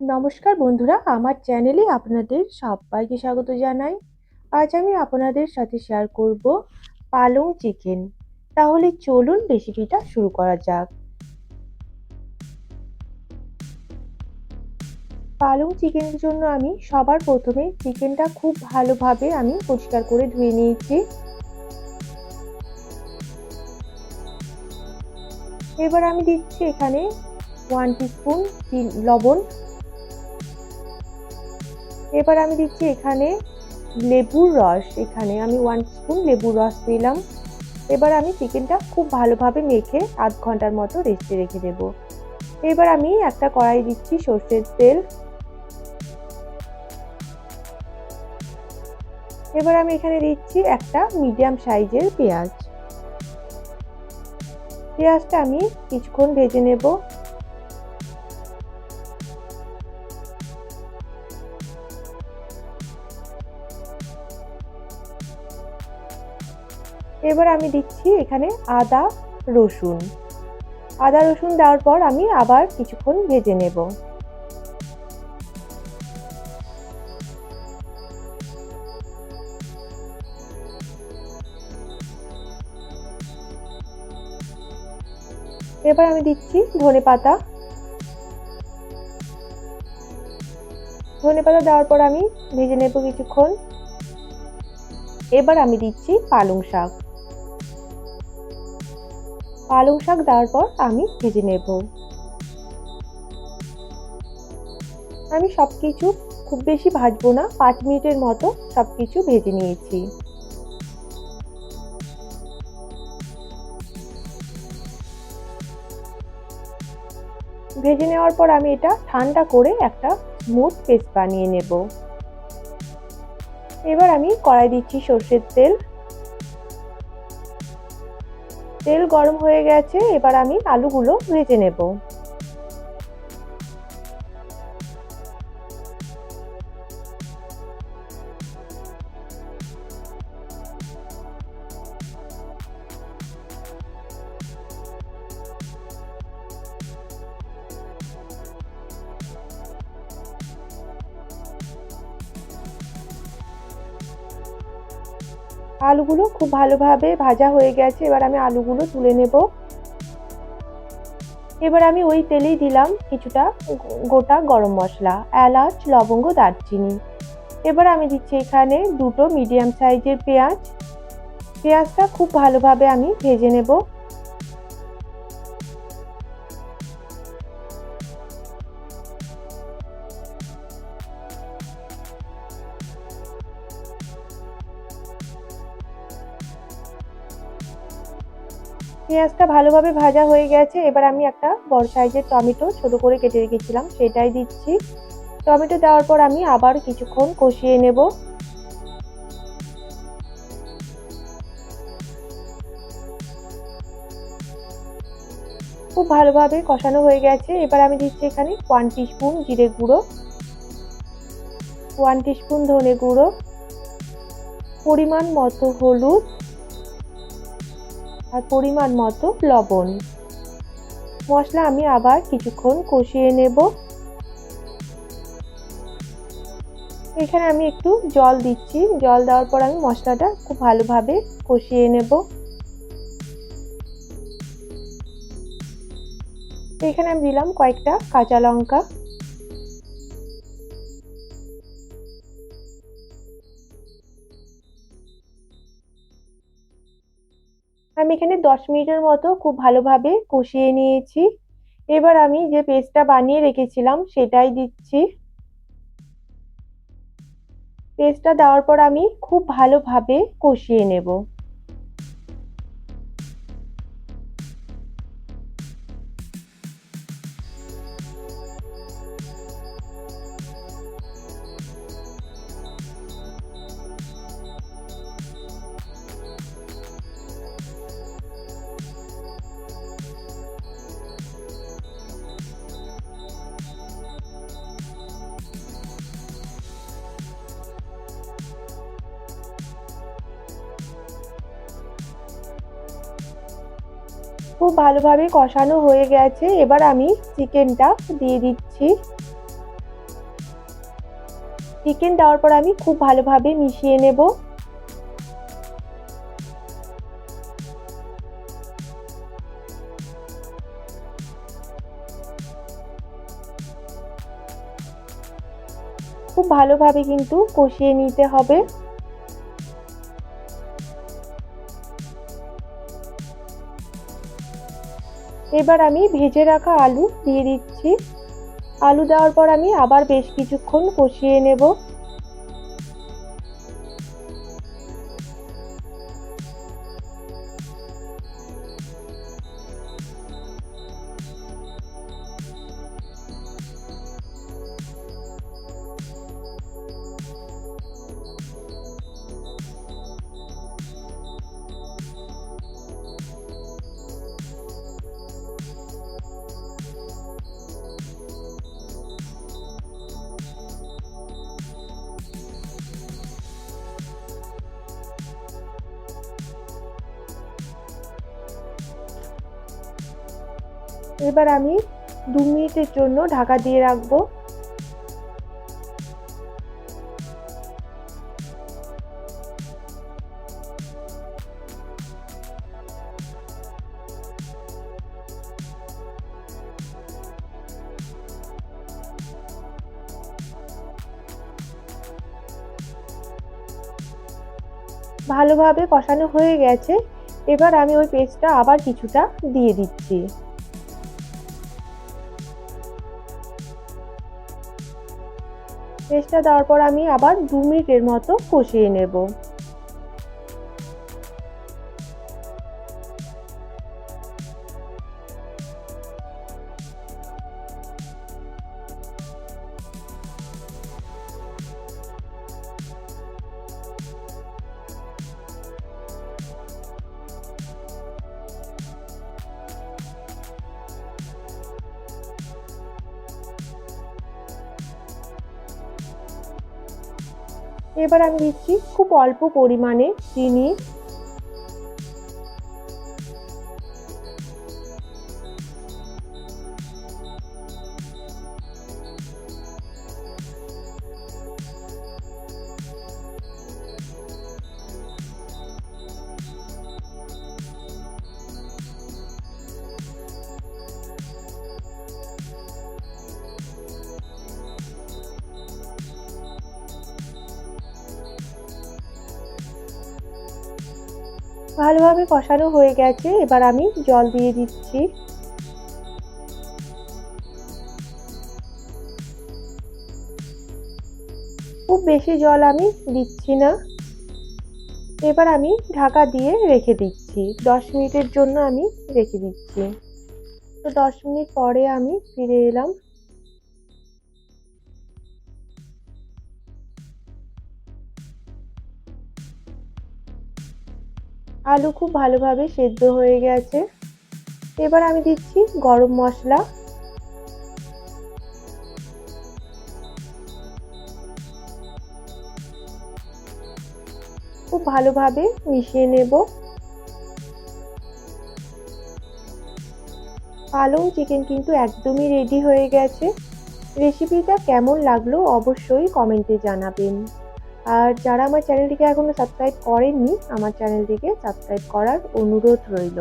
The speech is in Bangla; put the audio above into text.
নমস্কার বন্ধুরা, আমার চ্যানেলে আপনাদের সবাইকে স্বাগত জানাই। আজ আমি আপনাদের সাথে শেয়ার করব পালং চিকেন তাহলে চলুন রেসিপিটা শুরু করা যাক। পালং চিকেনের জন্য আমি সবার প্রথমে চিকেনটা খুব ভালোভাবে আমি পরিষ্কার করে ধুয়ে নিয়েছি। এবার আমি দিচ্ছি এখানে ওয়ান টিস্পুন লবণ। এবার আমি দিচ্ছি এখানে লেবুর রস, এখানে আমি ওয়ান স্পুন লেবুর রস দিলাম। এবার আমি চিকেনটা খুব ভালোভাবে মেখে আধ ঘণ্টার মতো রেস্টে রেখে দেব। এবার আমি একটা কড়াই দিচ্ছি সর্ষের তেল। এবার আমি এখানে দিচ্ছি একটা মিডিয়াম সাইজের পেঁয়াজ। পেঁয়াজটা আমি কিছুক্ষণ ভেজে নেব। এবার আমি দিচ্ছি এখানে আদা, রসুন। আদা, রসুন দেওয়ার পর আমি আবার কিছুক্ষণ ভেজে নেব। এবার আমি দিচ্ছি ধনে পাতা। ধনে পাতা দেওয়ার পর আমি ভেজে নেব কিছুক্ষণ। এবার আমি দিচ্ছি পালং শাক। পালং শাক দেওয়ার পর আমি ভেজে নেব। আমি সব কিছু খুব বেশি ভাজবো না, পাঁচ মিনিটের মতো সব কিছু ভেজে নিয়েছি। ভেজে নেওয়ার পর আমি এটা ঠান্ডা করে একটা স্মুথ পেস্ট বানিয়ে নেব। এবার আমি কড়াই দিচ্ছি সর্ষের তেল। তেল গরম হয়ে গেছে এবার আমি আলুগুলো ভেজে নেব। আলুগুলো খুব ভালোভাবে ভাজা হয়ে গেছে, এবার আমি আলুগুলো তুলে নেব। এবার আমি ওই তেলেই দিলাম কিছুটা গোটা গরম মশলা, এলাচ, লবঙ্গ, দারচিনি। এবার আমি দিচ্ছি এখানে দুটো মিডিয়াম সাইজের পেঁয়াজ। পেঁয়াজটা খুব ভালোভাবে আমি ভেজে নেব। পেঁয়াজটা ভালোভাবে ভাজা হয়ে গেছে। এবার আমি একটা বড় সাইজের টমেটো ছোট করে কেটে রেখেছিলাম, সেটাই দিচ্ছি। টমেটো দেওয়ার পর আমি আবার কিছুক্ষণ কষিয়ে নেব। খুব ভালোভাবে কষানো হয়ে গেছে। এবার আমি দিচ্ছি এখানে ওয়ান টিস্পুন জিরে গুঁড়ো। ওয়ান টিস্পুন ধনে গুঁড়ো। পরিমাণ মতো হলুদ। আর পরিমাণ মতো লবণ। মশলা আমি আবার কিছুক্ষণ কষিয়ে নেব। এখানে আমি একটু জল দিচ্ছি। জল দেওয়ার পর আমি মশলাটা খুব ভালোভাবে কষিয়ে নেব। এখানে আমি দিলাম কয়েকটা কাঁচা লঙ্কা। এখানে দশ মিনিটের মতো খুব ভালোভাবে কষিয়ে নিয়েছি। এবার আমি যে পেস্টটা বানিয়ে রেখেছিলাম সেটাই দিচ্ছি। পেস্টটা দেওয়ার পর আমি খুব ভালোভাবে কষিয়ে নেব। খুব ভালোভাবে কষানো হয়ে গেছে। এবার আমি চিকেনটা দিয়ে দিচ্ছি। চিকেন দেওয়ার পর আমি খুব ভালোভাবে মিশিয়ে নেব। খুব ভালোভাবে কিন্তু কষিয়ে নিতে হবে। এবার আমি ভেজে রাখা আলু দিয়ে দিচ্ছি। আলু দেওয়ার পর আমি আবার বেশ কিছুক্ষণ কষিয়ে নেব। এবার আমি দু মিনিটের জন্য ঢাকা দিয়ে রাখব। ভালোভাবে কষানো হয়ে গেছে। এবার আমি ওই পেস্টটা আবার কিছুটা দিয়ে দিচ্ছি। পেস্টটা দেওয়ার পর আমি আবার দু মিনিটের মতো কষিয়ে নেব। এবার আমি দিচ্ছি খুব অল্প পরিমাণে চিনি ভালোভাবে কষানো হয়ে গেছে, এবার আমি জল দিয়ে দিচ্ছি। খুব বেশি জল আমি দিচ্ছি না। এবার আমি ঢাকা দিয়ে রেখে দিচ্ছি। দশ মিনিটের জন্য আমি রেখে দিচ্ছি। তো দশ মিনিট পরে আমি ফিরে এলাম। আলু খুব ভালোভাবে সেদ্ধ হয়ে গেছে। এবার আমি দিচ্ছি গরম মশলা। খুব ভালোভাবে মিশিয়ে নেব। পালং চিকেন কিন্তু একদমই রেডি হয়ে গেছে। রেসিপিটা কেমন লাগল অবশ্যই কমেন্টে জানাবেন। আর যারা আমার চ্যানেলটিকে এখনও সাবস্ক্রাইব করেননি আমার চ্যানেলটিকে সাবস্ক্রাইব করার অনুরোধ রইল।